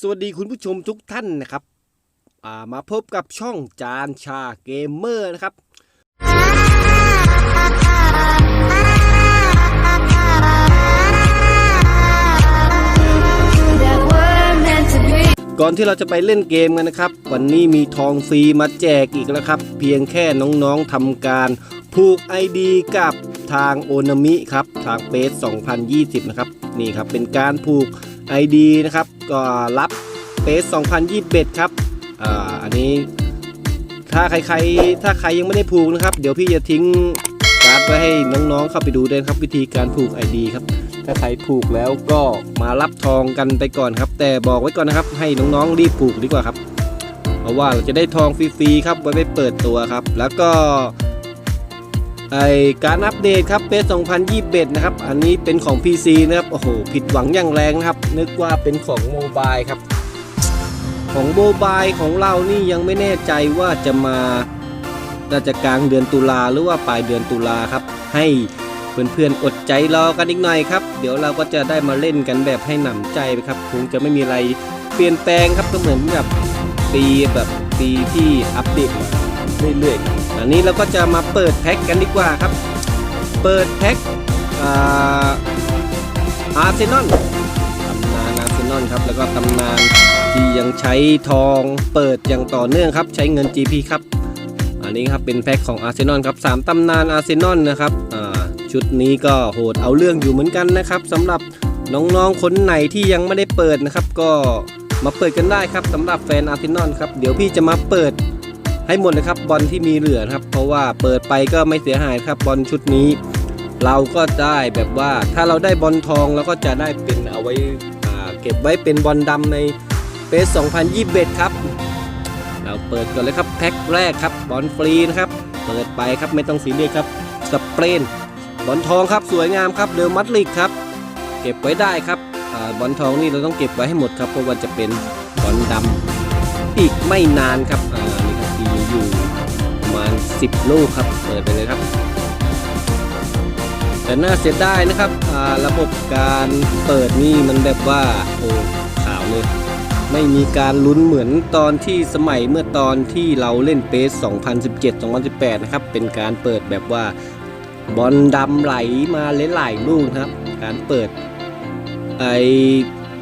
สวัสดีคุณผู้ชมทุกท่านนะครับอ่ามาพบกับช่องจานชาเกมเมอร์นะครับ that we're meant to be. ก่อนที่เราจะไปเล่นเกมกันนะครับ วันนี้มีทองฟรีมาแจกอีกแล้วครับ เพียงแค่น้องๆทำการผูก ID กับทางโอนามิครับ ทางเ a ส2020 นะครับ นี่ครับเป็นการผูก ID นะครับก็รับเ a ส2021 ครับอ่าอันนี้ถ้าใครๆถ้าใครยังไม่ได้ผูกนะครับ เดี๋ยวพี่จะทิ้งการ์ดไว้ให้น้องๆเข้าไปดูด้วยครับวิธีการผูก ID ครับถ้าใครผูกแล้วก็มารับทองกันไปก่อนครับ แต่บอกไว้ก่อนนะครับให้น้องๆรีบผูกดีกว่าครับ เพราะว่าเราจะได้ทองฟรีๆครับไว้ไปเปิดตัวครับ แล้วก็ ไอการอัปเดตครับเป2021 นะครับ อันนี้เป็นของ PC นะครับ โอ้โห ผิดหวังอย่างแรงนะครับ นึกว่าเป็นของโมบายครับ ของโมบายของเรานี่ยังไม่แน่ใจว่าจะมาน่าจะกลางเดือนตุลาหรือว่าปลายเดือนตุลาครับ ให้เพื่อนๆอดใจรอกันอีกหน่อยครับ เดี๋ยวเราก็จะได้มาเล่นกันแบบให้หนำใจไปครับ คงจะไม่มีอะไรเปลี่ยนแปลงครับก็เหมือนกับปีแบบปีที่อัปเดต เรื่อยๆอันนี้เราก็จะมาเปิดแพ็คกันดีกว่าครับ เปิดแพ็คอาร์เซนอลตำนานอาร์เซนอลครับ แล้วก็ตำนานที่ยังใช้ทองเปิดอย่างต่อเนื่องครับ ใช้เงิน GP ครับ อันนี้ครับเป็นแพ็คของอาร์เซนอลครับสามตำนานอาร์เซนอลนะครับชุดนี้ก็โหดเอาเรื่องอยู่เหมือนกันนะครับสำหรับน้องๆ คนไหนที่ยังไม่ได้เปิดนะครับ ก็มาเปิดกันได้ครับสำหรับแฟนอาร์เซนอลครับ เดี๋ยวพี่จะมาเปิด ให้หมดเลยครับบอลที่มีเหลือนะครับ เพราะว่าเปิดไปก็ไม่เสียหายครับบอลชุดนี้ เราก็ได้แบบว่าถ้าเราได้บอลทองเราก็จะได้เป็นเอาไว้เก็บไว้เป็นบอลดำในเปส2021 ครับ เราเปิดก่อนเลยครับแพ็คแรกครับบอลฟรีนะครับ เปิดไปครับไม่ต้องซีเรียสครับสเปรนบอลทองครับสวยงามครับเดลมัดลิกครับ เก็บไว้ได้ครับอบอลทองนี่เราต้องเก็บไว้ให้หมดครับเพราะว่าจะเป็นบอลดำอีกไม่นานครับ 10 ลูกครับ เปิดไปเลยครับ แต่น่าเสียดายนะครับระบบการเปิดนี่มันแบบว่าโอ้ขาวเลย ไม่มีการลุ้นเหมือนตอนที่สมัยเมื่อตอนที่เราเล่นเปส2017-2018 นะครับ เป็นการเปิดแบบว่าบอลดำไหลมาหลายๆลูกนะครับ การเปิดไอ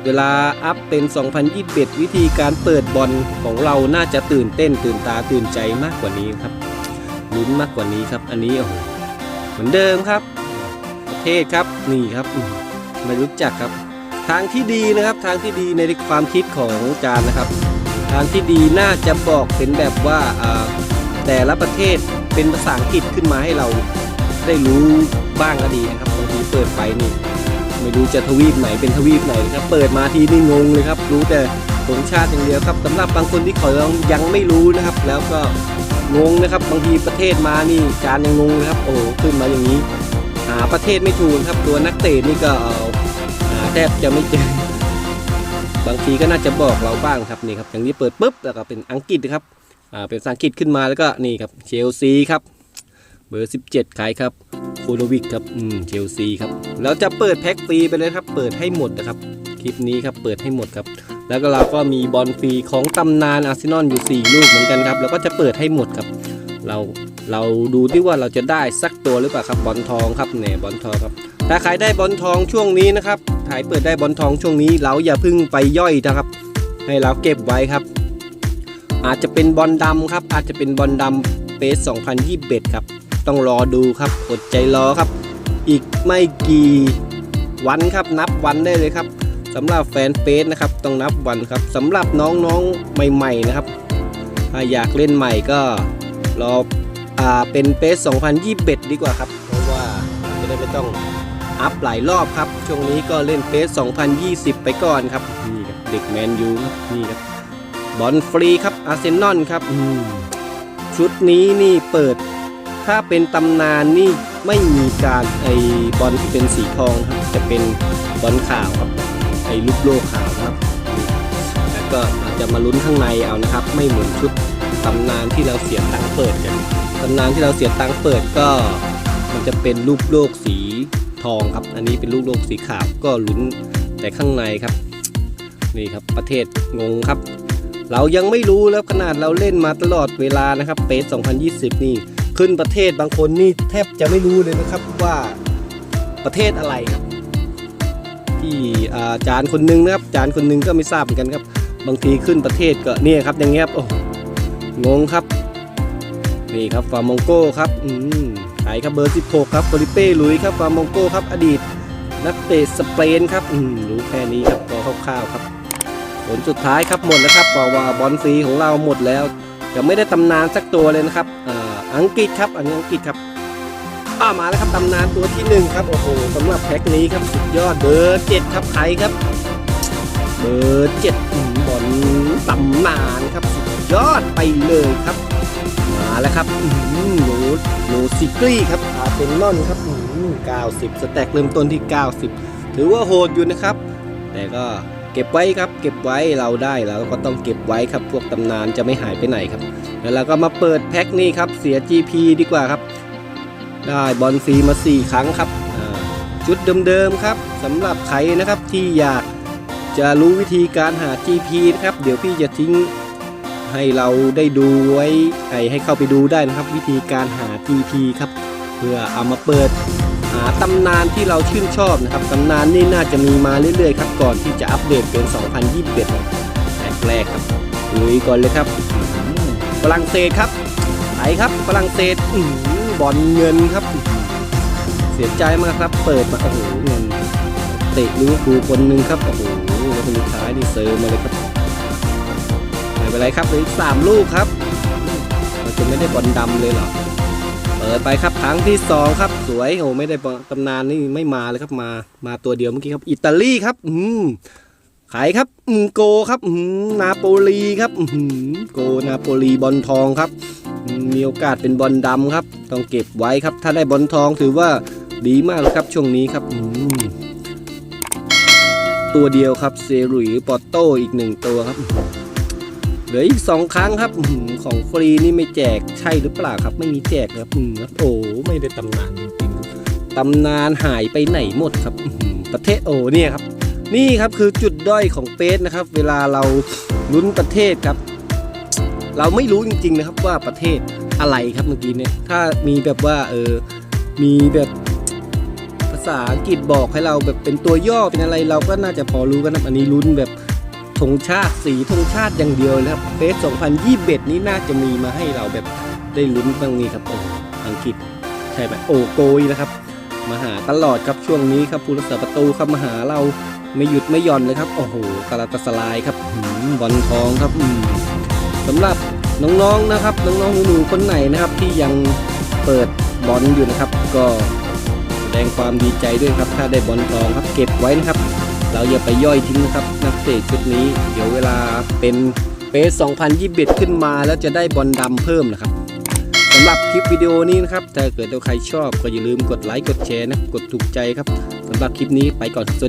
เวลาอัพเป็น 2021 วิธีการเปิดบอลของเราน่าจะตื่นเต้นตื่นตาตื่นใจมากกว่านี้ครับ ลุ้นมากกว่านี้ครับ อันนี้โอ้โหเหมือนเดิมครับ ประเทศครับนี่ครับมไม่รู้จักครับ ทางที่ดีนะครับทางที่ดีในความคิดของจานนะครับ ทางที่ดีน่าจะบอกเป็นแบบว่าแต่ละประเทศเป็นภาษาอังกฤษขึ้นมาให้เราได้รู้บ้างก็ดีนะครับบางทีเปิดไปนี่ไม่รู้จะทวีปไหนเป็นทวีปไหนนะครับเปิดมาทีนี่งงเลยครับ รู้แต่ธงชาติอย่างเดียวครับสำหรับบางคนที่เขายังไม่รู้นะครับ แล้วก็ งงนะครับ บางทีประเทศมานี่จานยังงงเลยครับ โอ้ขึ้นมาอย่างนี้ หาประเทศไม่ถูกครับ ตัวนักเตะนี่ก็หาแทบจะไม่เจอ บางทีก็น่าจะบอกเราบ้างครับนี่ครับ อย่างนี้เปิดปุ๊บแล้วก็เป็นอังกฤษนะครับอ่าเป็นภาษาอังกฤษขึ้นมาแล้วก็นี่ครับเชลซีครับ เบอร์ 17ใครครับโคโลวิกครับอืมเชลซีครับแล้วจะเปิดแพ็คฟรีไปเลยครับ เปิดให้หมดนะครับ ลิปนี้ครับเปิดให้หมดครับ แล้วก็เราก็มีบอลฟรีของตำนานอาร์เซนอลอยู่ 4 ลูกเหมือนกันครับ แล้วก็จะเปิดให้หมดครับ เราเราดูที่ว่าเราจะได้สักตัวหรือเปล่าครับบอลทองครับเนี่ยบอลทองครับถ้าใครได้บอลทองช่วงนี้นะครับใครเปิดได้บอลทองช่วงนี้ เราอย่าพึ่งไปย่อยนะครับ ให้เราเก็บไว้ครับ อาจจะเป็นบอลดำครับ อาจจะเป็นบอลดำเปส2021 ครับ ต้องรอดูครับอดใจรอครับ อีกไม่กี่วันครับนับวันได้เลยครับ สำหรับแฟนเฟสนะครับต้องนับวันครับสำหรับน้องๆใหม่ๆนะครับถ้าอยากเล่นใหม่ก็รออ่าเป็นเปส2021 ดีกว่าครับ เพราะว่าจะได้ไม่ต้องอัพหลายรอบครับ ช่วงนี้ก็เล่นเฟส2020 ไปก่อนครับนี่ครับเด็กแมนยูครับนี่ครับบอลฟรีครับอาร์เซนอลครับชุดนี้นี่เปิด ถ้าเป็นตำนานนี่ไม่มีการไอบอลที่เป็นสีทองครับจะเป็นบอลขาวครับ ลูกโลกขาวครับแล้วก็อาจจะมาลุ้นข้างในเอานะครับ ไม่เหมือนชุดตำนานที่เราเสียตังค์เปิดกันตำนานที่เราเสียตังค์เปิดก็ มันจะเป็นลูกโลกสีทองครับ อันนี้เป็นลูกโลกสีขาวก็ลุ้นแต่ข้างในครับ นี่ครับประเทศงงครับ เรายังไม่รู้แล้วขนาดเราเล่นมาตลอดเวลานะครับเปส2020 นี่ขึ้นประเทศบางคนนี่แทบจะไม่รู้เลยนะครับว่าประเทศอะไรครับ ที่อาจารย์คนหนึงนะครับอาจารย์คนหนึงก็ไม่ทราบเหมือนกันครับ บางทีขึ้นประเทศก็เนี่ยครับอย่างเงี้ยครับโอ้งงครับ นี่ครับฟาร์มองโก้ครับอืมใครครับเบอร์ 16 ครับโปลิเป้ลุยครับฟาร์มองโก้ครับอดีต นักเตะสเปนครับอืมรู้แค่นี้ครับพอคร่าวๆครับ ผลสุดท้ายครับหมดแล้วครับบอกว่าบอลฟรีของเราหมดแล้วยังไม่ได้ตำนานสักตัวเลยนะครับอ่าอังกฤษครับอันนี้อังกฤษครับอ้ามาแล้วครับตำนานตัวที่หนึ่งครับ โอ้โหสำหรับแพ็คนี้ครับสุดยอดเบอร์เจ็ดครับใครครับ เบอร์เจ็ดบอลตำนานครับสุดยอดไปเลยครับ มาแล้วครับอื้อหือโนูโหนูซิกลี่ครับอาร์เซนอลครับ90 สแต็กเริ่มต้นที่ 90 ถือว่าโหดอยู่นะครับ แต่ก็เก็บไว้ครับ เก็บไว้เราได้เราก็ต้องเก็บไว้ครับ พวกตำนานจะไม่หายไปไหนครับ แล้วเราก็มาเปิดแพ็คนี้ครับ เสีย GP ดีกว่าครับ ได้บอลฟรีมา 4 ครั้งครับอ่าชุดเดิมๆครับสำหรับใครนะครับที่อยากจะรู้วิธีการหา GP นะครับ เดี๋ยวพี่จะทิ้งให้เราได้ดูไว้ให้ให้เข้าไปดูได้นะครับ วิธีการหา TP ครับ เพื่อเอามาเปิดหาตำนานที่เราชื่นชอบนะครับตำนานนี่น่าจะมีมาเรื่อยๆครับก่อนที่จะอัปเดตเป็น 2021แรกๆครับลุยก่อนเลยครับฝรั่งเศสครับไปครับฝรั่งเศสอื บอลเงินครับ เสียใจมากครับ เปิดมาโอ้โหเงินเตะลิเวอร์พูลคนหนึ่งครับโอ้โหแล้วคนสุดท้ายนี่เซิร์มาเลยครับไม่เป็นไรครับเหลืออีกสามลูกครับเราจะไม่ได้บอลดำเลยเหรอเปิดไปครับครั้งที่สองครับ สวยโอ้ไม่ได้ตำนานนี่ไม่มาเลยครับมา มาตัวเดียวเมื่อกี้ครับ อิตาลีครับ อืม ขายครับอืมโกครับอืมนาโปลีครับอืมโกนาโปลีบอลทองครับ มีโอกาสเป็นบอลดำครับ ต้องเก็บไว้ครับ ถ้าได้บอลทองถือว่าดีมากเลยครับช่วงนี้ครับอืมตัวเดียวครับเซรุยปอตโต้อีกหนึ่งตัวครับเหลืออีกสองครั้งครับอื้อหือของฟรีนี่ไม่แจกใช่หรือเปล่าครับ ไม่มีแจกครับอืมครับโอ้ไม่ได้ตำนานจริงตำนานหายไปไหนหมดครับประเทศโอเนี่ยครับ นี่ครับคือจุดด้อยของเฟสนะครับ เวลาเราลุ้นประเทศครับ เราไม่รู้จริงๆนะครับว่าประเทศอะไรครับเมื่อกี้เนี่ยถ้ามีแบบว่าเออมีแบบภาษาอังกฤษบอกให้เราแบบเป็นตัวย่อเป็นอะไรเราก็น่าจะพอรู้กันนะอันนี้ลุ้นแบบธงชาติสีธงชาติอย่างเดียวนะครับเฟส2021 นี้น่าจะมีมาให้เราแบบได้ลุ้นบ้างนี้ครับอ,อังกฤษใช่ไหมโอโกยนะครับมาหาตลอดครับช่วงนี้ครับผู้รักษาประตูครับมาหาเรา ไม่หยุดไม่หย่อนเลยครับ โอ้โหกาลาตาสลายครับหืมบอลทองครับอืมสำหรับน้องๆนะครับน้องๆหนูๆคนไหนนะครับ ที่ยังเปิดบอลอยู่นะครับ ก็แสดงความดีใจด้วยครับ ถ้าได้บอลทองครับเก็บไว้นะครับ เราอย่าไปย่อยทิ้งนะครับนักเตะชุดนี้ เดี๋ยวเวลาเป็นเปส2021 ขึ้นมาแล้วจะได้บอลดำเพิ่มนะครับสำหรับคลิปวิดีโอนี้นะครับ ถ้าเกิดใครชอบก็อย่าลืมกดไลค์กดแชร์นะกดถูกใจครับสำหรับคลิปนี้ไปก่อนสวัสดี